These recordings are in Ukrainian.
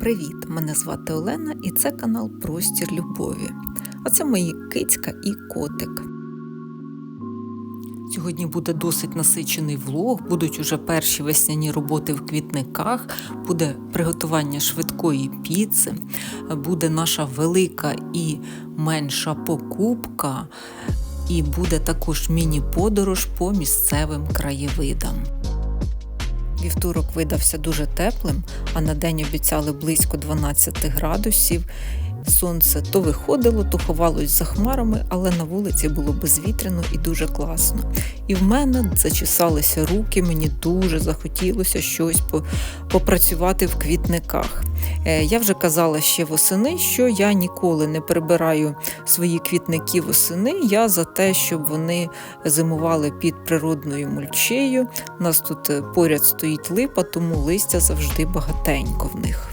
Привіт! Мене звати Олена і це канал Простір Любові. А це мої кицька і котик. Сьогодні буде досить насичений влог, будуть уже перші весняні роботи в квітниках, буде приготування швидкої піци, буде наша велика і менша покупка, і буде також міні-подорож по місцевим краєвидам. Вівторок видався дуже теплим, а на день обіцяли близько 12 градусів. Сонце то виходило, то ховалось за хмарами, але на вулиці було безвітряно і дуже класно. І в мене зачесалися руки, мені дуже захотілося щось попрацювати в квітниках. Е, я вже казала ще восени, що я ніколи не прибираю свої квітники восени. Я за те, щоб вони зимували під природною мульчею. У нас тут е, поряд стоїть липа, тому листя завжди багатенько в них.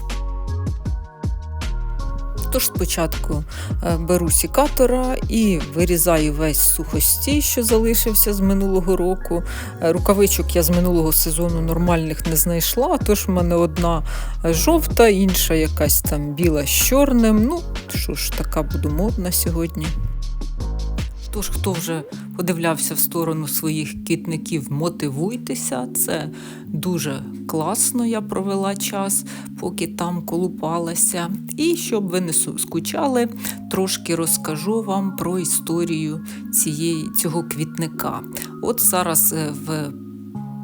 Тож спочатку е, беру сікатора і вирізаю весь сухостій, що залишився з минулого року. Е, рукавичок я з минулого сезону нормальних не знайшла, тож в мене одна жовта, інша якась там біла з чорним. Ну, що ж, така буду модна сьогодні. Тож, хто вже подивлявся в сторону своїх кітників, мотивуйтеся. Це дуже класно. Я провела час, поки там колупалася. І щоб ви не скучали, трошки розкажу вам про історію цієї, цього квітника. От зараз е, в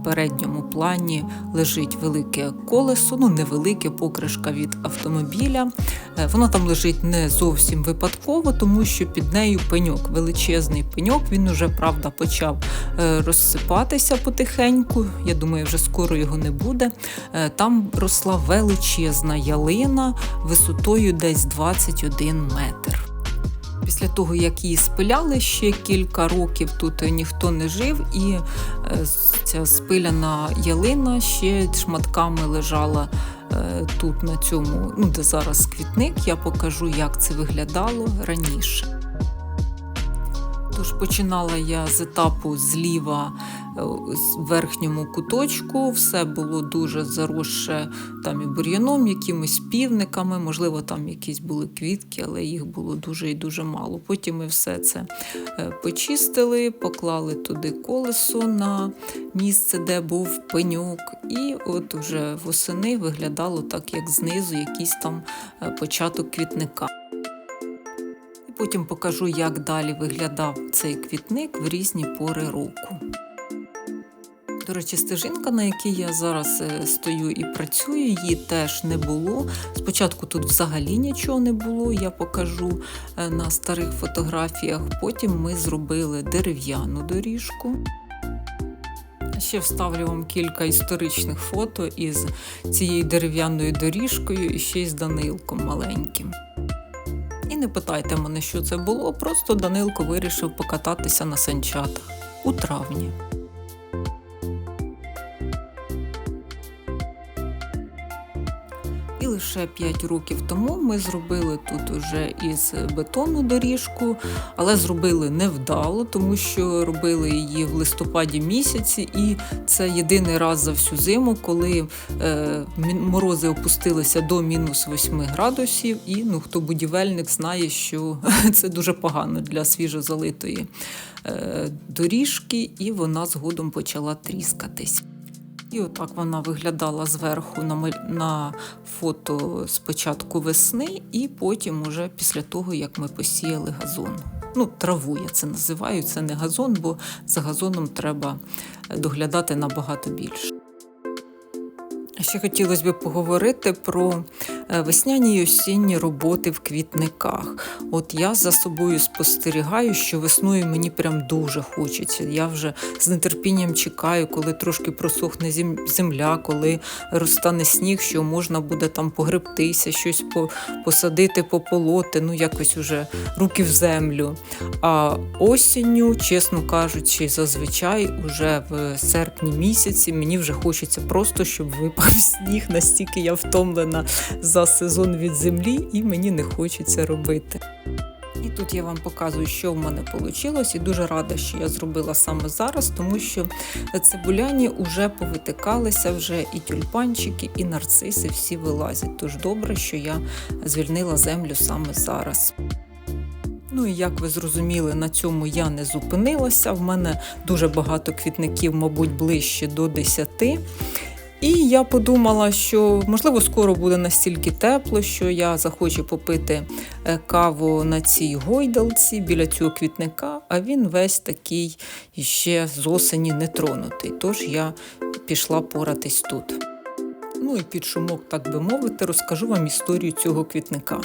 передньому плані лежить велике колесо, ну невелике покришка від автомобіля. Е, Воно там лежить не зовсім випадково, тому що під нею пеньок, величезний пеньок. Він уже, правда, почав е, розсипатися потихеньку. Я думаю, вже скоро його не буде. Е, там росла величезна ялина висотою десь 21 метр. Після того, як її спиляли ще кілька років, тут ніхто не жив, і е, ця спиляна ялина ще шматками лежала е, тут, на цьому, ну де зараз квітник. Я покажу, як це виглядало раніше. Тож починала я з етапу зліва в верхньому куточку, все було дуже заросше там і бур'яном, якимись півниками, можливо, там якісь були квітки, але їх було дуже і дуже мало. Потім ми все це е, почистили, поклали туди колесо на місце, де був пеньок, і от уже восени виглядало так, як знизу якийсь там е, початок квітника. Потім покажу, як далі виглядав цей квітник в різні пори року. До речі, стежинка, на якій я зараз е, стою і працюю, її теж не було. Спочатку тут взагалі нічого не було, я покажу е, на старих фотографіях. Потім ми зробили дерев'яну доріжку. Ще вставлю вам кілька історичних фото із цією дерев'яною доріжкою і ще й з Данилком маленьким. Не питайте мене, що це було, просто Данилко вирішив покататися на санчатах у травні. Лише 5 років тому ми зробили тут уже із бетону доріжку, але зробили невдало, тому що робили її в листопаді місяці, і це єдиний раз за всю зиму, коли е, морози опустилися до мінус 8 градусів. І ну, хто будівельник знає, що це дуже погано для свіжозалитої е, доріжки, і вона згодом почала тріскатись. І отак вона виглядала зверху на фото спочатку весни, і потім, уже після того, як ми посіяли газон. Ну, траву я це називаю, це не газон, бо за газоном треба доглядати набагато більше. Ще хотілося б поговорити про е, весняні й осінні роботи в квітниках. От я за собою спостерігаю, що весною мені прям дуже хочеться. Я вже з нетерпінням чекаю, коли трошки просохне земля, коли розтане сніг, що можна буде там погребтися, щось посадити, пополоти, ну якось уже руки в землю. А осінню, чесно кажучи, зазвичай уже в серпні місяці мені вже хочеться просто, щоб випав сніг, настільки я втомлена за сезон від землі, і мені не хочеться робити. І тут я вам показую, що в мене вийшло, і дуже рада, що я зробила саме зараз, тому що цибуляні вже повитикалися, вже і тюльпанчики, і нарциси всі вилазять. Тож добре, що я звільнила землю саме зараз. Ну і як ви зрозуміли, на цьому я не зупинилася. В мене дуже багато квітників, мабуть, ближче до 10. І я подумала, що можливо скоро буде настільки тепло, що я захочу попити е, каву на цій гойдалці біля цього квітника, а він весь такий ще з осені не тронутий. Тож я пішла поратись тут. Ну і під шумок, так би мовити, розкажу вам історію цього квітника.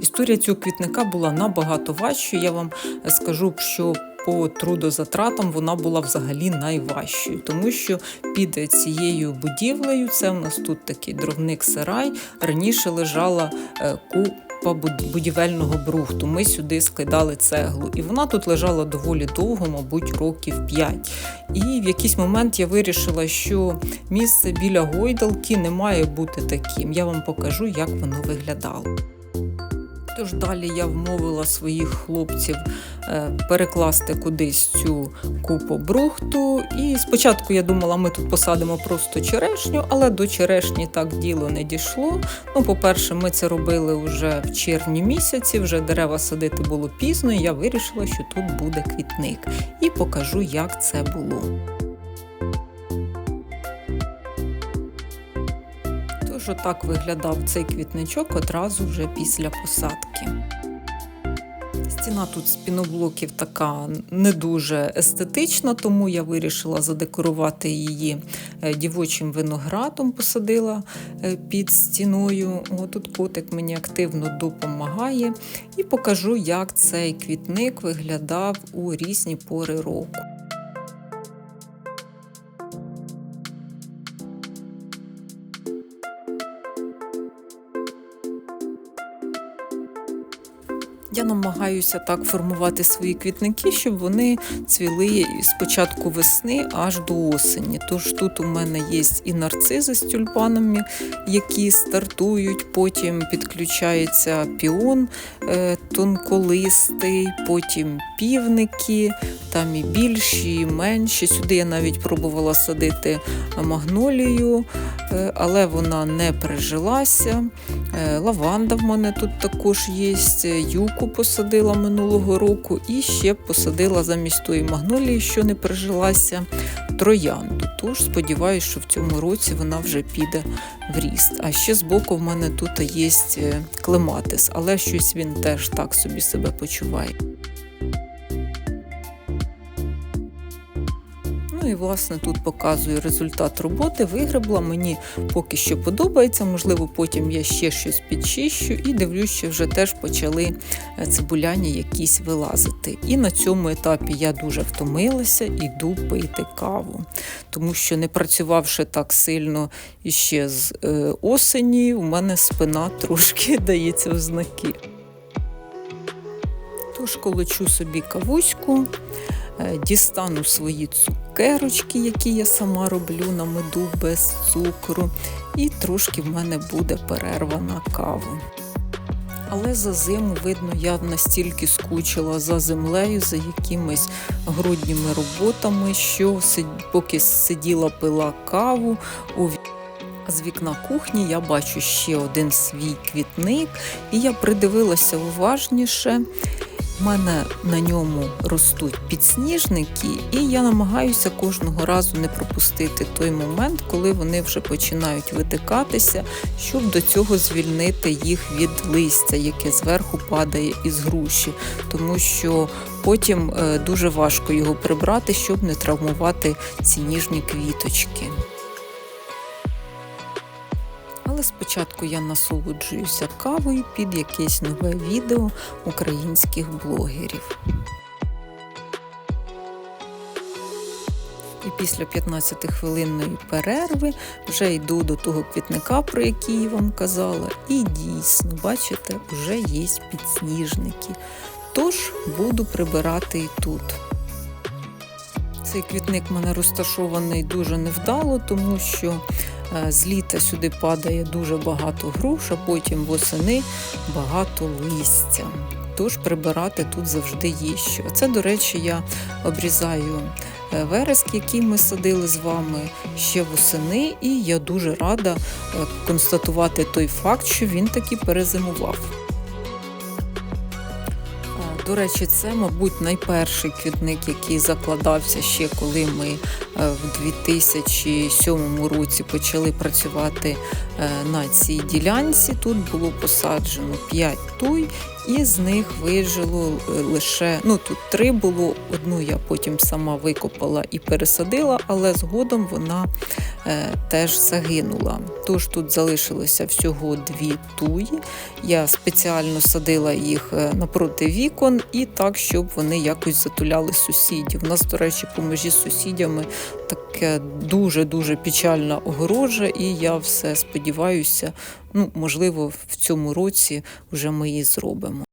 Історія цього квітника була набагато важчою. Я вам скажу, що по трудозатратам вона була взагалі найважчою, тому що під цією будівлею, це в нас тут такий дровник сарай, раніше лежала е, купа будівельного брухту. Ми сюди скидали цеглу, і вона тут лежала доволі довго, мабуть, років 5. І в якийсь момент я вирішила, що місце біля гойдалки не має бути таким. Я вам покажу, як воно виглядало. Тож далі я вмовила своїх хлопців е, перекласти кудись цю купу брухту. І спочатку я думала, ми тут посадимо просто черешню, але до черешні так діло не дійшло. Ну, по-перше, ми це робили вже в червні місяці, вже дерева садити було пізно, і я вирішила, що тут буде квітник. І покажу, як це було. Тож отак виглядав цей квітничок одразу вже після посадки. Стіна тут з піноблоків така не дуже естетична, тому я вирішила задекорувати її е, дівочим виноградом, посадила е, під стіною. О, тут котик мені активно допомагає. І покажу, як цей квітник виглядав у різні пори року. Я намагаюся так формувати свої квітники, щоб вони цвіли з початку весни аж до осені. Тож тут у мене є і нарцизи з тюльпанами, які стартують, потім підключається піон е, тонколистий, потім півники, там і більші, і менші. Сюди я навіть пробувала садити магнолію, але вона не прижилася. Е, лаванда в мене тут також є, юку посадила минулого року і ще посадила замість тої магнолії, що не прижилася, троянду. Тож сподіваюся, що в цьому році вона вже піде в ріст. А ще збоку в мене тут є е, клематис, але щось він теж так собі себе почуває. Ну і власне тут показую результат роботи. Вигребла, мені поки що подобається, можливо, потім я ще щось підчищу і дивлюсь, що вже теж почали е, цибуляні якісь вилазити. І на цьому етапі я дуже втомилася, іду пити каву. Тому що, не працювавши так сильно іще з е, осені, у мене спина трошки дається в знаки. Тож колочу собі кавуську. Е, дістану свої цукерочки, які я сама роблю на меду без цукру, і трошки в мене буде перерва на каву. Але за зиму, видно, я настільки скучила за землею, за якимись грудніми роботами, що поки сиділа пила каву. у з вікна кухні я бачу ще один свій квітник, і я придивилася уважніше. У мене на ньому ростуть підсніжники, і я намагаюся кожного разу не пропустити той момент, коли вони вже починають витикатися, щоб до цього звільнити їх від листя, яке зверху падає із груші, тому що потім е, дуже важко його прибрати, щоб не травмувати ці ніжні квіточки. Спочатку я насолоджуюся кавою під якесь нове відео українських блогерів. І після 15-хвилинної перерви вже йду до того квітника, про який я вам казала. І дійсно, бачите, вже є підсніжники. Тож буду прибирати і тут. Цей квітник в мене розташований дуже невдало, тому що з літа сюди падає дуже багато груш, а потім восени багато листя. тож прибирати тут завжди є що. Це, до речі, я обрізаю е, вереск, який ми садили з вами ще восени, і я дуже рада е, констатувати той факт, що він таки перезимував. До речі, це, мабуть, найперший квітник, який закладався ще коли ми е, в 2007 році почали працювати е, на цій ділянці. Тут було посаджено 5 туй, і з них вижило е, лише ну тут три було. Одну я потім сама викопала і пересадила, але згодом вона е, теж загинула. Тож тут залишилося всього дві туї. Я спеціально садила їх е, напроти вікон і так, щоб вони якось затуляли сусідів. У нас, до речі, по межі з сусідями таке дуже-дуже печальна огорожа, і я все сподіваюся, ну, можливо, в цьому році вже ми її зробимо.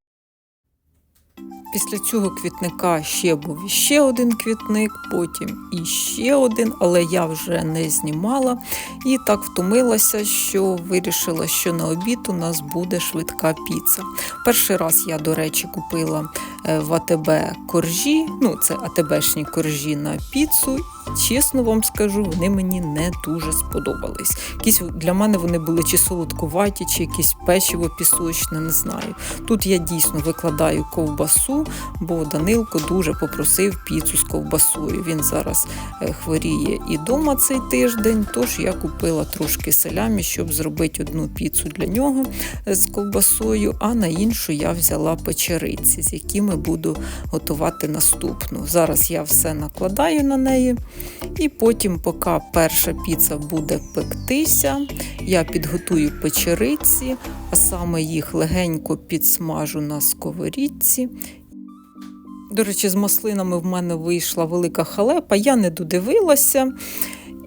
Після цього квітника ще був ще один квітник, потім і ще один, але я вже не знімала і так втомилася, що вирішила, що на обід у нас буде швидка піца. Перший раз я, до речі, купила е, в АТБ коржі, ну це АТБшні коржі на піцу. Чесно вам скажу, вони мені не дуже сподобались. Якісь для мене вони були чи солодкуваті, чи якесь печиво пісочне, не знаю. Тут я дійсно викладаю ковбасу, бо Данилко дуже попросив піцу з ковбасою. Він зараз е, хворіє і дома цей тиждень, тож я купила трошки салямі, щоб зробити одну піцу для нього е, з ковбасою, а на іншу я взяла печериці, з якими буду готувати наступну. Зараз я все накладаю на неї. І потім, поки перша піца буде пектися, я підготую печериці, а саме їх легенько підсмажу на сковорідці. До речі, з маслинами в мене вийшла велика халепа, я не додивилася.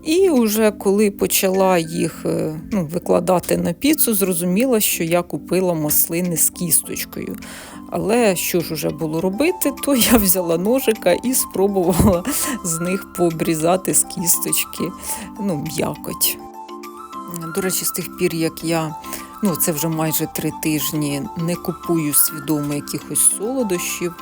І вже коли почала їх е, ну, викладати на піцу, зрозуміла, що я купила маслини з кісточкою. Але що ж уже було робити, то я взяла ножика і спробувала з них пообрізати з кісточки ну, м'якоть. До речі, з тих пір, як я ну це вже майже три тижні не купую свідомо якихось солодощів,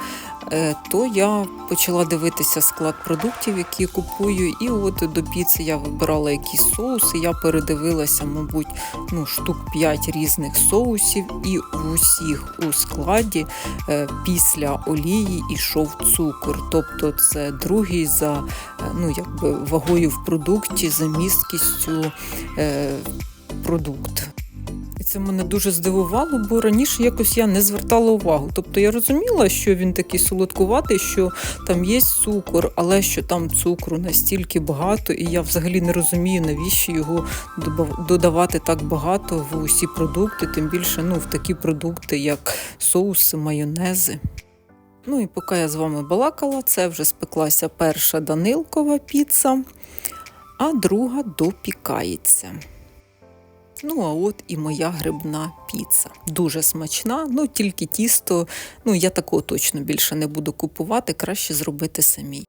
то я почала дивитися склад продуктів, які купую. І от до піци я вибирала якісь соуси. Я передивилася, мабуть, ну, штук 5 різних соусів, і в усіх у складі е, після олії йшов цукор. Тобто це другий за е, ну, якби вагою в продукті, за місткістю продукт. І це мене дуже здивувало, бо раніше якось я не звертала увагу. Тобто я розуміла, що він такий солодкуватий, що там є цукор, але що там цукру настільки багато, і я взагалі не розумію, навіщо його додавати так багато в усі продукти, тим більше ну, в такі продукти, як соуси, майонези. Ну і поки я з вами балакала, це вже спеклася перша данилкова піца, а друга допікається. Ну, а от і моя грибна піца. Дуже смачна, ну тільки тісто, ну я такого точно більше не буду купувати, краще зробити самій.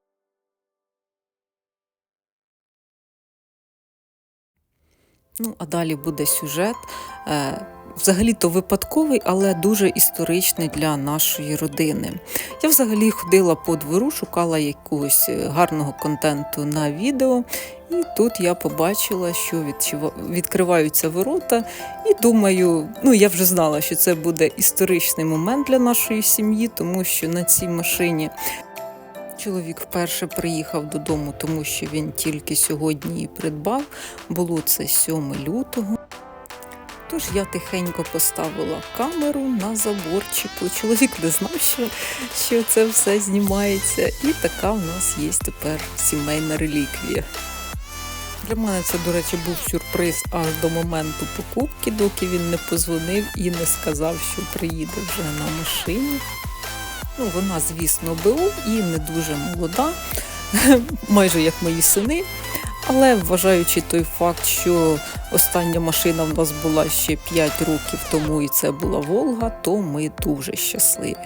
Ну, а далі буде сюжет. Е, взагалі-то випадковий, але дуже історичний для нашої родини. Я взагалі ходила по двору, шукала якогось е, гарного контенту на відео, і тут я побачила, що відкриваються ворота, і думаю, ну я вже знала, що це буде історичний момент для нашої сім'ї, тому що на цій машині. Чоловік вперше приїхав додому, тому що він тільки сьогодні її придбав. Було це 7 лютого. Тож я тихенько поставила камеру на заборчику. Чоловік не знав, що що це все знімається. І така в нас є тепер сімейна реліквія. Для мене це, до речі, був сюрприз аж до моменту покупки, доки він не позвонив і не сказав, що приїде вже на машині. Ну, Вона, звісно, БУ і не дуже молода, майже як мої сини. Але вважаючи той факт, що остання машина в нас була ще 5 років тому, і це була Волга, то ми дуже щасливі.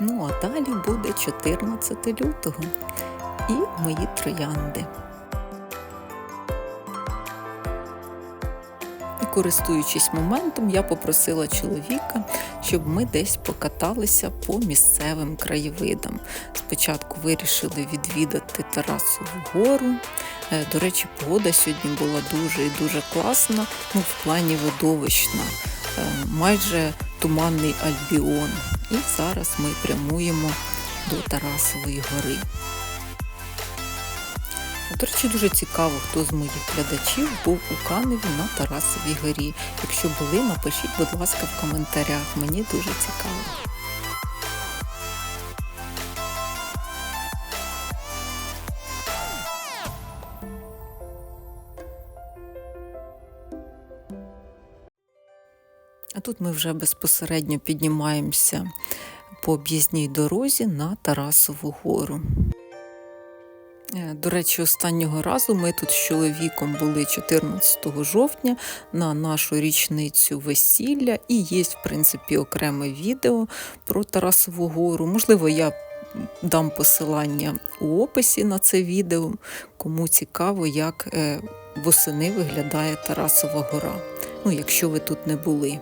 Ну, а далі буде 14 лютого і мої троянди. Користуючись моментом, я попросила чоловіка, щоб ми десь покаталися по місцевим краєвидам. Спочатку вирішили відвідати Тарасову гору. Е, До речі, погода сьогодні була дуже і дуже класна, ну, в плані видовищна, Е, майже туманний альбіон. І зараз ми прямуємо до Тарасової гори. До речі, дуже цікаво, хто з моїх глядачів був у Каневі на Тарасовій горі. Якщо були, напишіть, будь ласка, в коментарях. Мені дуже цікаво. А тут ми вже безпосередньо піднімаємося по об'їзній дорозі на Тарасову гору. Е, До речі, останнього разу ми тут з чоловіком були 14 жовтня на нашу річницю весілля, і є, в принципі, окреме відео про Тарасову гору. Можливо, я дам посилання у описі на це відео, кому цікаво, як е, восени виглядає Тарасова гора. Ну, якщо ви тут не були.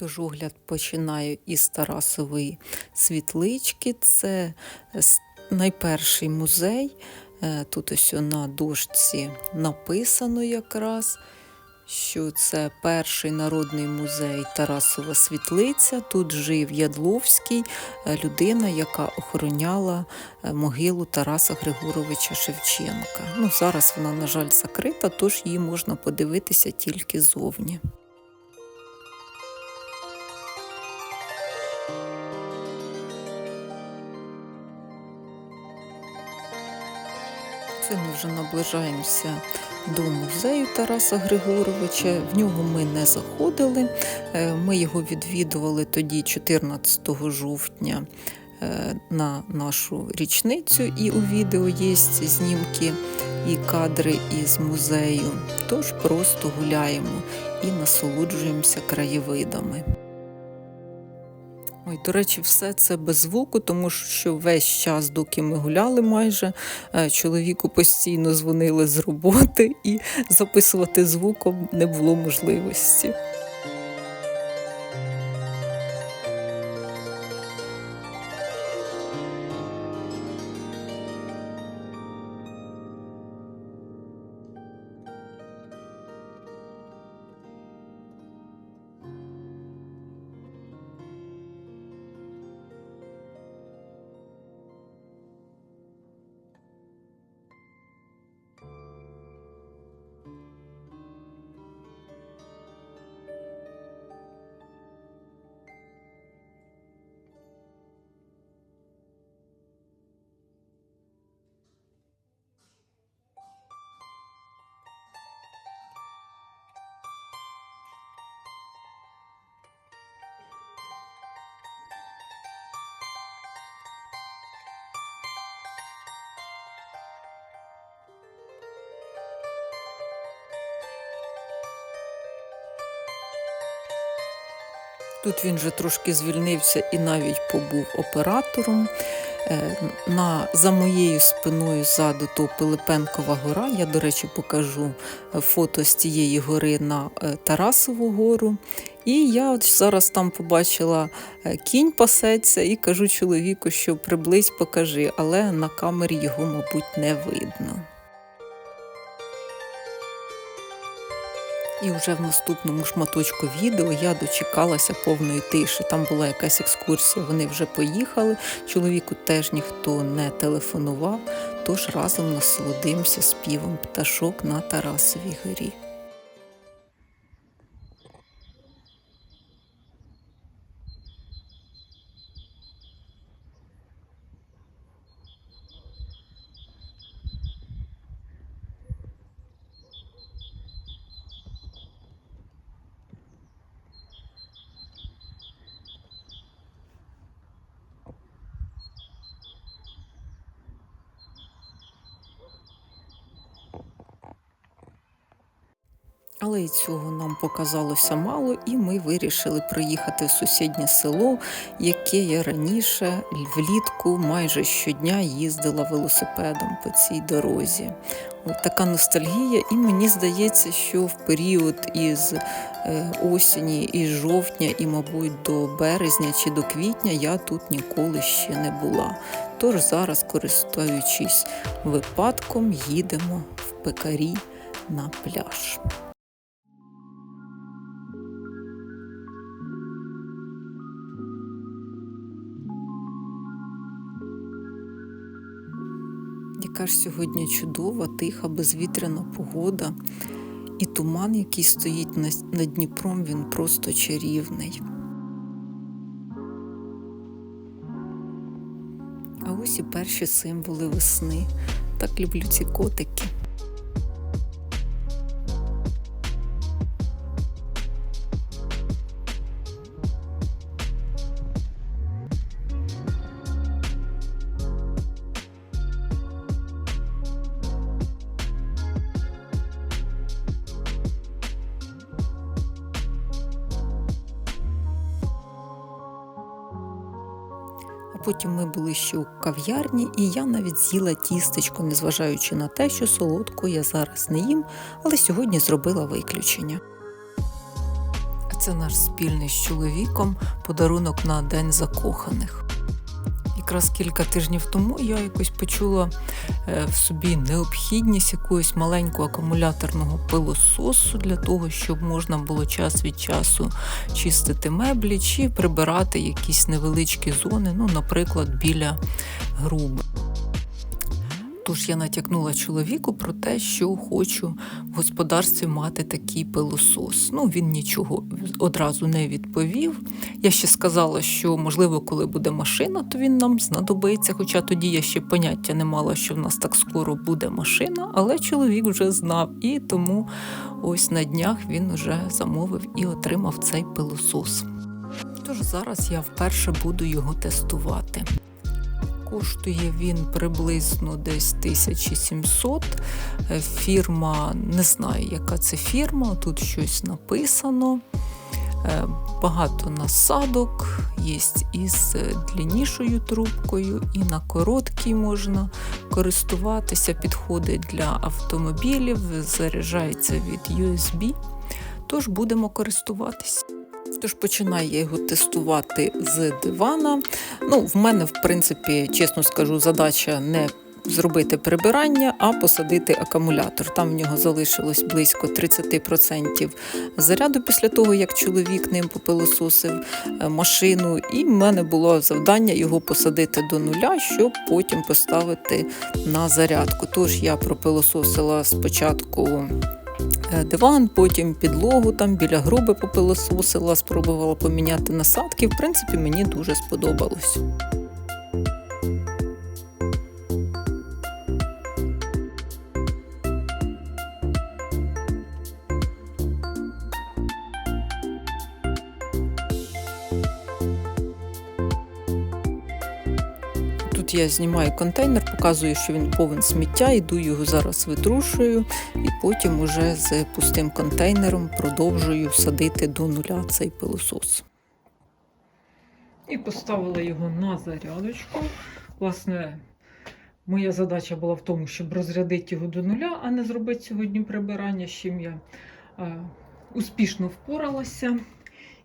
Тож огляд починаю із Тарасової світлички. Це найперший музей. Е, Тут ось на дошці написано якраз, що це перший народний музей Тарасова світлиця. Тут жив Ядловський, е, людина, яка охороняла е, могилу Тараса Григоровича Шевченка. Ну, зараз вона, на жаль, закрита, тож її можна подивитися тільки зовні. Це ми вже наближаємося до музею Тараса Григоровича. В нього ми не заходили. Е, Ми його відвідували тоді, 14 жовтня, е, на нашу річницю, і у відео є знімки і кадри із музею. Тож просто гуляємо і насолоджуємося краєвидами. Ой, до речі, все це без звуку, тому що весь час, доки ми гуляли майже, е, чоловіку постійно дзвонили з роботи, і записувати звуком не було можливості. Тут він вже трошки звільнився і навіть побув оператором. Е, На, за моєю спиною ззаду то Пилипенкова гора. Я, до речі, покажу е, фото з тієї гори на е, Тарасову гору. І я от зараз там побачила кінь пасеться і кажу чоловіку, що приблизь покажи, але на камері його, мабуть, не видно. І вже в наступному шматочку відео я дочекалася повної тиші. Там була якась екскурсія, вони вже поїхали. Чоловіку теж ніхто не телефонував, тож разом насолодимося співом пташок на Тарасовій горі. Але і цього нам показалося мало, і ми вирішили проїхати в сусіднє село, яке я раніше влітку майже щодня їздила велосипедом по цій дорозі. От така ностальгія, і мені здається, що в період із е, осені, із жовтня, і, мабуть, до березня чи до квітня я тут ніколи ще не була. Тож зараз, користуючись випадком, їдемо в пекарі на пляж. Яка ж сьогодні чудова, тиха, безвітряна погода, і туман, який стоїть над Дніпром, він просто чарівний. А ось і перші символи весни. Так люблю ці котики. Потім ми були ще у кав'ярні, і я навіть з'їла тістечко, незважаючи на те, що солодку я зараз не їм, але сьогодні зробила виключення. Це наш спільний з чоловіком подарунок на День закоханих. Якраз кілька тижнів тому я якось почула е, в собі необхідність якогось маленького акумуляторного пилососу для того, щоб можна було час від часу чистити меблі чи прибирати якісь невеличкі зони, ну, наприклад, біля груби. Тож я натякнула чоловіку про те, що хочу в господарстві мати такий пилосос. Ну, він нічого одразу не відповів. Я ще сказала, що можливо, коли буде машина, то він нам знадобиться. Хоча тоді я ще поняття не мала, що в нас так скоро буде машина, але чоловік вже знав, і тому ось на днях він вже замовив і отримав цей пилосос. Тож зараз я вперше буду його тестувати. Коштує він приблизно десь 1700. Е, Фірма, не знаю, яка це фірма, тут щось написано. Е, Багато насадок, є із длиннішою трубкою, і на короткій можна користуватися. Підходить для автомобілів, заряджається від USB. Тож будемо користуватися. Тож починаю його тестувати з дивана. Ну, в мене, в принципі, чесно скажу, задача не зробити прибирання, а посадити акумулятор. Там в нього залишилось близько 30% заряду після того, як чоловік ним попилососив е, машину. І в мене було завдання його посадити до нуля, щоб потім поставити на зарядку. Тож я пропилососила спочатку диван, потім підлогу там біля груби попилососила, спробувала поміняти насадки. В принципі, мені дуже сподобалось. Я знімаю контейнер, показую, що він повен сміття, йду його зараз витрушую, і потім уже з пустим контейнером продовжую садити до нуля цей пилосос. І поставила його на зарядочку. Власне, моя задача була в тому, щоб розрядити його до нуля, а не зробити сьогодні прибирання, з чим я е, успішно впоралася.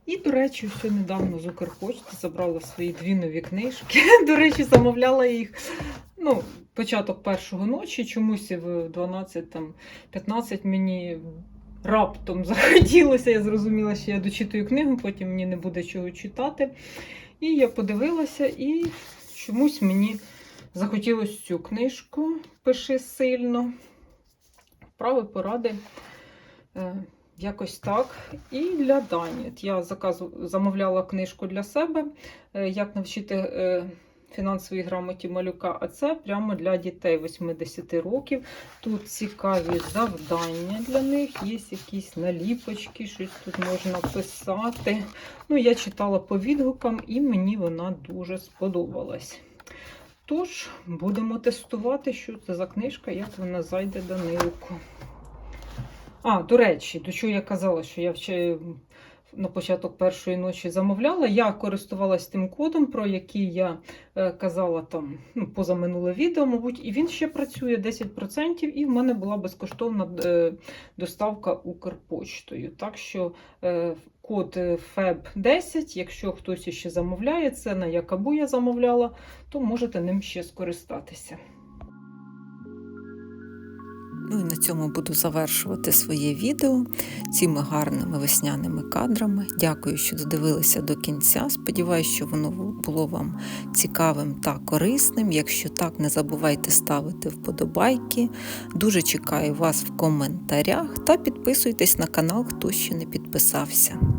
І, до речі, ще недавно з Укрпочти забрала свої дві нові книжки. До речі, замовляла їх. Ну, початок першого ночі, чомусь в 12-15 мені раптом захотілося. Я зрозуміла, що я дочитую книгу, потім мені не буде чого читати. І я подивилася, і чомусь мені захотілося цю книжку Пиши сильно. Прави поради. Якось так. І для Дані. Я заказу, замовляла книжку для себе, е, як навчити е, фінансовій грамоті малюка, а це прямо для дітей 80 років. Тут цікаві завдання для них, є якісь наліпочки, щось тут можна писати. Ну, Я читала по відгукам і мені вона дуже сподобалась. Тож, будемо тестувати, що це за книжка, як вона зайде до науку. А, до речі, до чого я казала, що я ще на початок першої ночі замовляла. Я користувалась тим кодом, про який я е, казала там ну, позаминуле відео, мабуть, і він ще працює 10%, і в мене була безкоштовна е, доставка Укрпочтою. Так що е, код FEB10, якщо хтось ще замовляє це, на Якабу я замовляла, то можете ним ще скористатися. Ну і на цьому буду завершувати своє відео цими гарними весняними кадрами. Дякую, що додивилися до кінця. Сподіваюсь, що воно було вам цікавим та корисним. Якщо так, не забувайте ставити вподобайки. Дуже чекаю вас в коментарях та підписуйтесь на канал, хто ще не підписався.